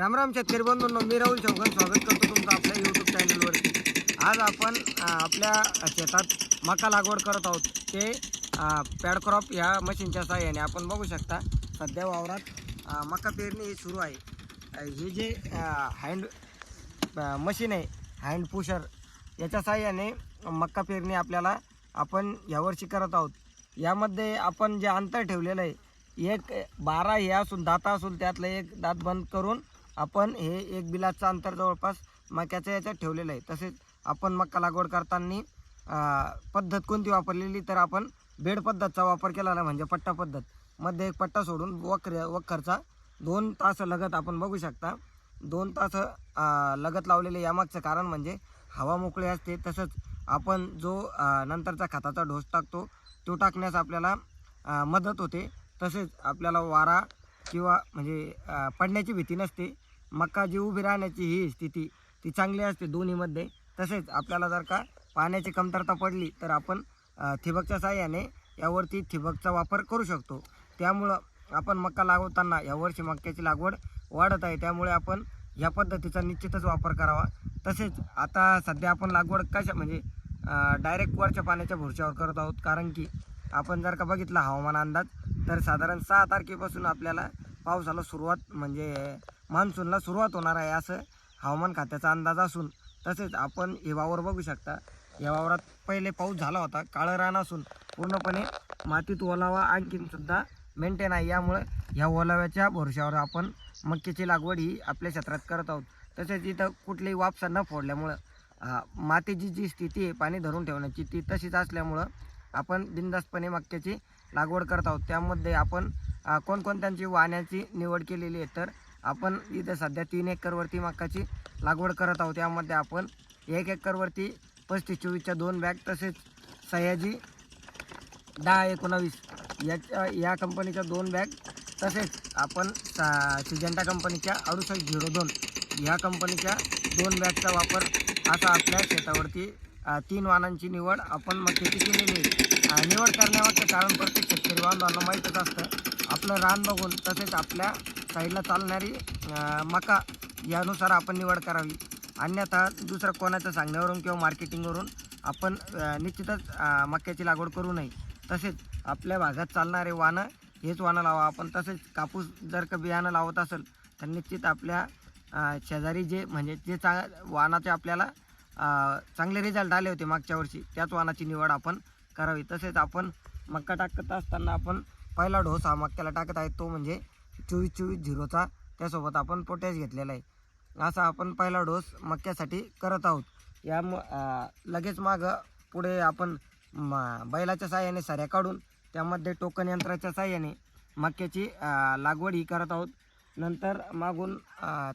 राम राम शेतकरी बंधूंनो मी राहुल चौघन स्वागत करतो तुमचं आपल्या यूट्यूब चॅनलवरती आज आपण आपल्या शेतात मका लागवड करत आहोत. ते पॅडक्रॉप या मशीनच्या सहाय्याने आपण बघू शकता. सध्या वावरात मका पेरणी ही सुरू आहे. हे जे हँड मशीन आहे हँड पुशर याच्या साहाय्याने मक्का पेरणी आपल्याला आपण यावर्षी करत आहोत. यामध्ये आपण जे अंतर ठेवलेलं आहे एक बारा हे असून दाता असून त्यातलं एक दात बंद करून आपण हे एक बिलाचं अंतर जवळपास मक्याच्या याच्यात ठेवलेलं आहे. तसेच आपण मक्का लागवड करताना पद्धत कोणती वापरलेली तर आपण बेड पद्धतचा वापर केलेला ना म्हणजे पट्टा पद्धत. मध्ये एक पट्टा सोडून वक्र वखरचा दोन तास लगत आपण बघू शकता. दोन तास लगत लावलेले यामागचं कारण म्हणजे हवा मोकळी असते. तसंच आपण जो नंतरचा खताचा ढोस टाकतो तो टाकण्यास आपल्याला मदत होते. तसेच आपल्याला वारा किंवा म्हणजे पडण्याची भीती नसते. मक्का जी उभी राहण्याची ही स्थिती ती चांगली असते दोन्हीमध्ये. तसेच आपल्याला जर का पाण्याची कमतरता पडली तर आपण ठिबकच्या साह्याने यावरती ठिबकचा वापर करू शकतो. त्यामुळं आपण मक्का लागवताना यावर्षी मक्याची लागवड वाढत आहे. त्यामुळे आपण ह्या पद्धतीचा निश्चितच वापर करावा. तसेच आता सध्या आपण लागवड कशा म्हणजे डायरेक्ट वरच्या पाण्याच्या भुरशावर करत आहोत. कारण की आपण जर का बघितला हवामान अंदाज तर साधारण सहा तारखेपासून आपल्याला पावसाला सुरुवात म्हणजे मान्सूनला सुरुवात होणार आहे असं हवामान खात्याचा अंदाज असून तसेच आपण हे वावर बघू शकता. या वावरात पहिले पाऊस झाला होता काळं रान असून पूर्णपणे मातीत ओलावा आणखीनसुद्धा मेंटेन आहे. यामुळे ह्या ओलाव्याच्या भरोश्यावर आपण मक्याची लागवड ही आपल्या क्षेत्रात करत आहोत. तसेच इथं कुठलीही वापसा न फोडल्यामुळं मातीची जी स्थिती आहे पाणी धरून ठेवण्याची ती तशीच असल्यामुळं आपण बिनधास्तपणे मक्याची लागवड करत आहोत. त्यामध्ये आपण कोणकोणत्यांची वाहण्याची निवड केलेली आहे तर आपण इथे सध्या तीन एकरवरती मक्काची लागवड करत आहोत. यामध्ये आपण एक एकरवरती पस्तीस चोवीसच्या दोन बॅग तसेच सयाजी दहा एकोणावीस याच्या या कंपनीच्या दोन बॅग तसेच आपण सा- कंपनीच्या अडुसष्ट झिरो दोन ह्या कंपनीच्या दोन बॅगचा वापर असा आपल्या शेतावरती तीन वाहनांची निवड आपण मक्याची केलेली आहे. निवड करण्यामागचं कारण प्रत्येक शेतकरी बांधवांना माहीतच असतं. आपलं रान बघून तसेच आपल्या साईडला चालणारी मका यानुसार आपण निवड करावी. अन्यथा दुसरं कोणाच्या सांगण्यावरून किंवा मार्केटिंगवरून आपण निश्चितच मक्याची लागवड करू नये. तसेच आपल्या भागात चालणारे वाणं हेच वाणं लावा. आपण तसेच कापूस जर का बियाणं लावत असेल तर निश्चित आपल्या शेजारी जे म्हणजे जे चा वाहनाचे आपल्याला चांगले रिझल्ट आले होते मागच्या वर्षी त्याच वाहनाची निवड आपण करावी. तसेच आपण मक्का टाकत असताना आपण पहिला डोस हा मक्याला टाकत आहे. तो म्हणजे चोवीस चोवीस झिरोचा त्यासोबत आपण पोटॅश घेतलेला आहे. असा आपण पहिला डोस मक्यासाठी करत आहोत. या म लगेच मागं पुढे आपण म बैलाच्या साह्याने सऱ्या काढून त्यामध्ये टोकन यंत्राच्या साह्याने मक्याची लागवड ही करत आहोत. नंतर मागून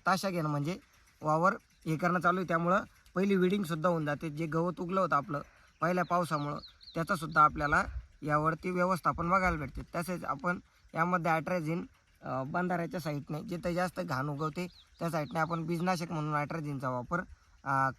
ताशा घेणं म्हणजे वावर हे करणं चालू आहे. त्यामुळं पहिली विडिंगसुद्धा होऊन जाते. जे गवत उगलं होतं आपलं पहिल्या पावसामुळं त्याचासुद्धा आपल्याला यावरती व्यवस्थापन बघायला भेटते. तसेच आपण यामध्ये ॲट्रॅझिन बंधाऱ्याच्या साईडने जिथे जास्त घाण उगवते त्या साईडने आपण बीजनाशक म्हणून नायट्रोजनचा वापर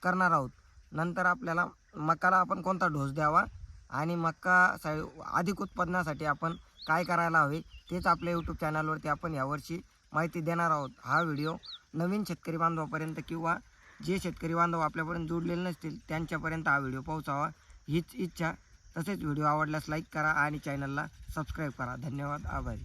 करणार आहोत. नंतर आपल्याला मकाला आपण कोणता डोस द्यावा आणि मक्का सा अधिक उत्पादनासाठी आपण काय करायला हवे तेच आपल्या यूट्यूब चॅनलवरती आपण यावर्षी माहिती देणार आहोत. हा व्हिडिओ नवीन शेतकरी बांधवापर्यंत किंवा जे शेतकरी बांधव आपल्यापर्यंत जोडलेले नसतील त्यांच्यापर्यंत हा व्हिडिओ पोहोचावा. हीच इच्छा. तसेच व्हिडिओ आवडल्यास लाईक करा आणि चॅनलला सबस्क्राईब करा. धन्यवाद. आभारी.